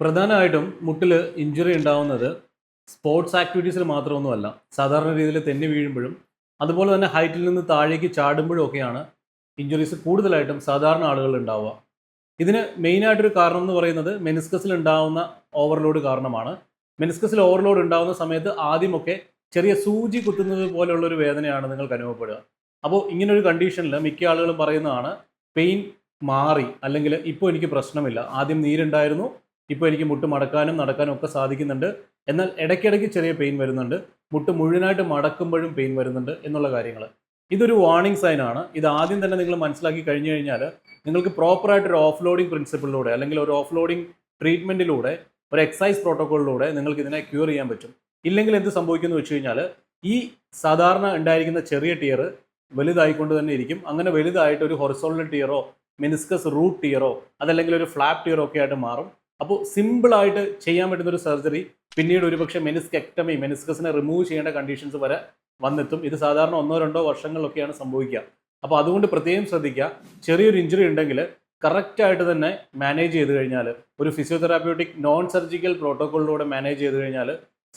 പ്രധാനമായിട്ടും മുട്ടിൽ ഇഞ്ചുറി ഉണ്ടാവുന്നത് സ്പോർട്സ് ആക്ടിവിറ്റീസിൽ മാത്രമൊന്നുമല്ല. സാധാരണ രീതിയിൽ തെന്നി വീഴുമ്പോഴും അതുപോലെ തന്നെ ഹൈറ്റിൽ നിന്ന് താഴേക്ക് ചാടുമ്പോഴും ഒക്കെയാണ് ഇഞ്ചുറീസ് കൂടുതലായിട്ടും സാധാരണ ആളുകൾ ഉണ്ടാവുക. ഇതിന് മെയിനായിട്ടൊരു കാരണം എന്ന് പറയുന്നത് മെനിസ്കസിൽ ഉണ്ടാവുന്ന ഓവർലോഡ് കാരണമാണ്. മെനിസ്കസിൽ ഓവർലോഡ് ഉണ്ടാകുന്ന സമയത്ത് ആദ്യമൊക്കെ ചെറിയ സൂചി കുത്തുന്നത് പോലെയുള്ളൊരു വേദനയാണ് നിങ്ങൾക്ക് അനുഭവപ്പെടുക. അപ്പോൾ ഇങ്ങനൊരു കണ്ടീഷനിൽ മിക്ക ആളുകളും പറയുന്നതാണ് പെയിൻ മാറി അല്ലെങ്കിൽ ഇപ്പോൾ എനിക്ക് പ്രശ്നമില്ല. ആദ്യം നീരുണ്ടായിരുന്നു ഇപ്പോൾ എനിക്ക് മുട്ട് മടക്കാനും നടക്കാനും ഒക്കെ സാധിക്കുന്നുണ്ട്. എന്നാൽ ഇടയ്ക്കിടയ്ക്ക് ചെറിയ പെയിൻ വരുന്നുണ്ട്. മുട്ട് മുഴുവനായിട്ട് മടക്കുമ്പോഴും പെയിൻ വരുന്നുണ്ട് എന്നുള്ള കാര്യങ്ങൾ ഇതൊരു വാർണിംഗ് സൈൻ ആണ്. ഇത് ആദ്യം തന്നെ നിങ്ങൾ മനസ്സിലാക്കി കഴിഞ്ഞു കഴിഞ്ഞാൽ നിങ്ങൾക്ക് പ്രോപ്പറായിട്ട് ഒരു ഓഫ് ലോഡിംഗ് പ്രിൻസിപ്പിളിലൂടെ അല്ലെങ്കിൽ ഒരു ഓഫ് ലോഡിംഗ് ട്രീറ്റ്മെന്റിലൂടെ ഒരു എക്സസൈസ് പ്രോട്ടോക്കോളിലൂടെ നിങ്ങൾക്ക് ഇതിനെ ക്യൂർ ചെയ്യാൻ പറ്റും. ഇല്ലെങ്കിൽ എന്ത് സംഭവിക്കുന്നു വെച്ച് കഴിഞ്ഞാൽ ഈ സാധാരണ ഉണ്ടായിരിക്കുന്ന ചെറിയ ടിയർ വലുതായിക്കൊണ്ട് തന്നെ ഇരിക്കും. അങ്ങനെ വലുതായിട്ട് ഒരു ഹൊറിസോണൽ ടിയറോ മെനിസ്കസ് റൂട്ട് ടിയറോ അതല്ലെങ്കിൽ ഒരു ഫ്ലാപ്പ് ടിയറോ ഒക്കെ ആയിട്ട് മാറും. അപ്പോൾ സിമ്പിളായിട്ട് ചെയ്യാൻ പറ്റുന്ന ഒരു സർജറി പിന്നീട് ഒരുപക്ഷെ മെനിസ്കെക്ടമി മെനിസ്കസിനെ റിമൂവ് ചെയ്യേണ്ട കണ്ടീഷൻസ് വരെ വന്നെത്തും. ഇത് സാധാരണ ഒന്നോ രണ്ടോ വർഷങ്ങളിലൊക്കെയാണ് സംഭവിക്കുക. അപ്പോൾ അതുകൊണ്ട് പ്രത്യേകം ശ്രദ്ധിക്കുക. ചെറിയൊരു ഇഞ്ചുറി ഉണ്ടെങ്കിൽ കറക്റ്റായിട്ട് തന്നെ മാനേജ് ചെയ്ത് കഴിഞ്ഞാൽ ഒരു ഫിസിയോതെറാപ്യൂട്ടിക് നോൺ സർജിക്കൽ പ്രോട്ടോക്കോളിലൂടെ മാനേജ് ചെയ്ത് കഴിഞ്ഞാൽ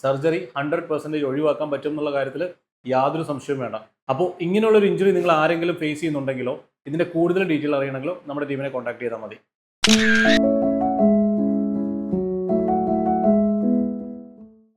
സർജറി ഹൺഡ്രഡ് പെർസെന്റേജ് ഒഴിവാക്കാൻ പറ്റും എന്നുള്ള കാര്യത്തിൽ യാതൊരു സംശയവും വേണ്ട. അപ്പോൾ ഇങ്ങനെയുള്ളൊരു ഇഞ്ചുറി നിങ്ങൾ ആരെങ്കിലും ഫേസ് ചെയ്യുന്നുണ്ടെങ്കിലോ ഇതിന്റെ കൂടുതൽ ഡീറ്റെയിൽ അറിയണമെങ്കിലോ നമ്മുടെ ടീമിനെ കോൺടാക്ട് ചെയ്താൽ മതി.